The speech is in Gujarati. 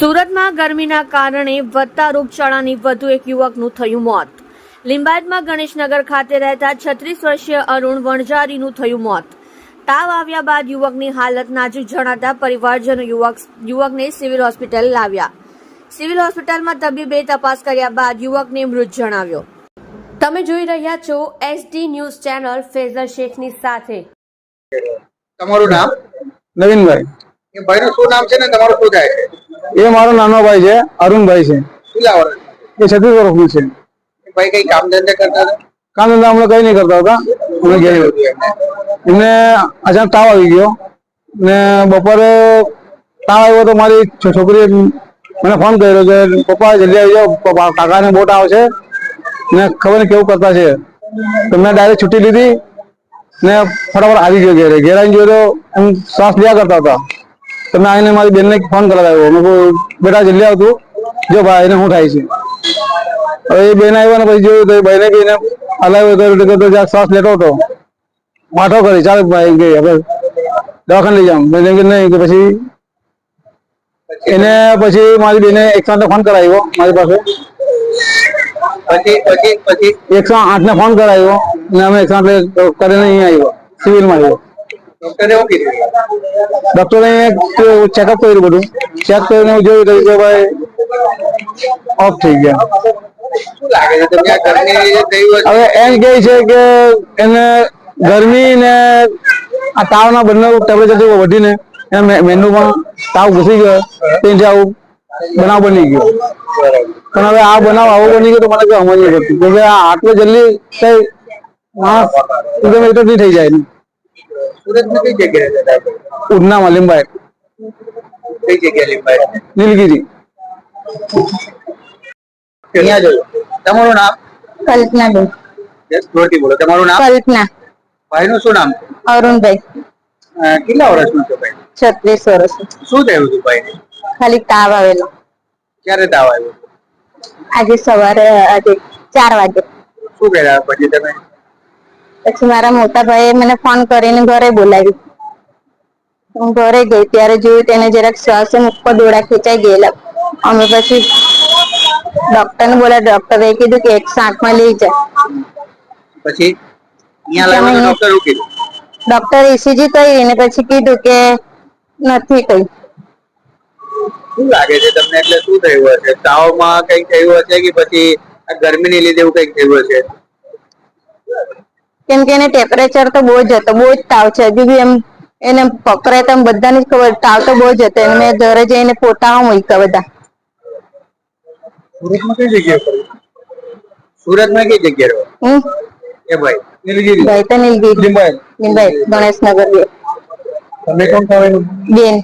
સુરતમાં ગરમીના કારણે વધતા રોગચાળાની વધુ એક યુવકનું થયું મોત. લિંબાયતમાં ગણેશનગર ખાતે રહેતા છત્રીસ વર્ષીય અરુણ વણઝારીનું થયું મોત. તાવ આવ્યા બાદ યુવકની હાલત નાજુક જણાતા પરિવારજનો યુવક યુવકને સિવિલ હોસ્પિટલ લાવ્યા. સિવિલ હોસ્પિટલમાં તબીબે તપાસ કર્યા બાદ યુવકને મૃત જણાવ્યો. તમે જોઈ રહ્યા છો એસડી ન્યૂઝ ચેનલ ફેઝર શેખની સાથે. તમારું નામ? નવીનભાઈ. એ ભાઈનું શું નામ છે ને? તમારું શું થાય છે? એ મારો નાનો ભાઈ છે અરુણભાઈ છે. એ છત્રીસ વર્ષનું છે. ભાઈ કઈ કામ ધંધા કરતા હતા? કામ ધંધા હમણાં કઈ નહીં કરતા હતા. અમે ગયા એમને? અચાનક તાવ આવી ગયો. ને બપોરે તાવ આવ્યો તો મારી છો- છોકરીએ મને ફોન કર્યો કે પપ્પા જલ્દી આવી જાઓ. કાકાને બોટ આવશે ને ખબર નહીં કેવું કરતા છે. તો મેં ડાયરેક્ટ છૂટી લીધી ને ફટાફટ આવી ગયો ઘેરે. ઘેર આવીને જોયો તો એમ શ્વાસ લ્યા કરતા હતા. તો મેં આવીને મારી બેનને ફોન કરાવ્યો મેં કહ્યું બેટા, જલ્દી આવતું. જો ભાઈ, એને શું થાય છે? હવે એ બેન આવ્યા ને પછી જોયું તો ભાઈને બી એને હલાવ્યો તો જ્યાં શ્વાસ લેતો હતો. વાંઠો કરી, ચાલ ભાઈ ગઈ હવે દવાખાને લઈ જાઉં. મેં કે નહીં, કે પછી એને પછી મારી બેને એકસો આઠને ફોન કરાવ્યો, મારી પાસે. એકસો આઠને ફોન કરાવ્યો અને અમે એકસો આઠ કરીને અહીંયા આવ્યો, સિવિલમાં આવ્યો. ડોક્ટરે ચેકઅપ કર્યું બધું? ચેક કરીને જોયું તો કે ભાઈ ઓફ થઈ ગયા હવે એમ કે છે કે એને ગરમી ને આ તાવના બંને ટેમ્પરેચર વધીને એના પણ તાવ ઘૂસી ગયો. તેથી આવું બનાવ બની ગયો. પણ હવે આ બનાવ આવો બની ગયો તો મને કઈ સમજ નહીં પડતી કે આ આટલો જલ્દી કઈ માણસ એકદમ એકદમ નહીં થઈ જાય સુરતમાં કઈ જગ્યાએ રહેતા હતા? ઉડનામાં લીંબાય કઈ જગ્યાએ લીંબાય નીલગીરી. અહીંયા જોયું તમારું નામ? કલ્પના બેન. જોરથી બોલો. તમારું નામ? કલ્પના. ભાઈનું શું નામ? અરુણભાઈ. કેટલા વર્ષનું છે ભાઈ? છત્રીસ વર્ષ શું થયું હતું ભાઈ ખાલી તાવ આવેલો. ક્યારે તાવ આવ્યો? આજે સવારે આજે ચાર વાગે. શું કર્યા પછી તમે? પછી મારા મોટા ભાઈએ મને ફોન કરીને ઘરે બોલાવી. હું ઘરે ગઈ ત્યારે જોયું તેને જરાક શ્વાસ ઉપર દોડા ખેંચાઈ ગયેલા. અમે પછી ડોક્ટર ને બોલા ડોક્ટરે કીધું કે એકસો આઠમાં લઈ જાય પછી અહીંયા લાવ્યો તો ડોક્ટર શું કીધું? ડોક્ટર ઇસીજી કરી ને પછી કીધું કે નથી કઈ. શું લાગે છે તમને? એટલે શું થયું હશે તાવમાં કઈ થયું હશે કે પછી આ ગરમીને લીધે એવું કંઈક થયું હશે? કેમ કે એને ટેમ્પરેચર તો બહુ જ હતો બહુ જ તાવ છે. હજુ બી એમ એને પકડે તો બધાને જ ખબર તાવ તો બહુ જ હતો. એને મેં ઘરે જઈને ફોટા મૂક્યા બધા. સુરતમાં કઈ જગ્યાએ સુરતમાં કઈ જગ્યાએ રહો એ ભાઈ નીલગીરી. ભાઈ તો નીલગીરી. લીંબાય ગણેશનગર. બે તમે કોણ બેન.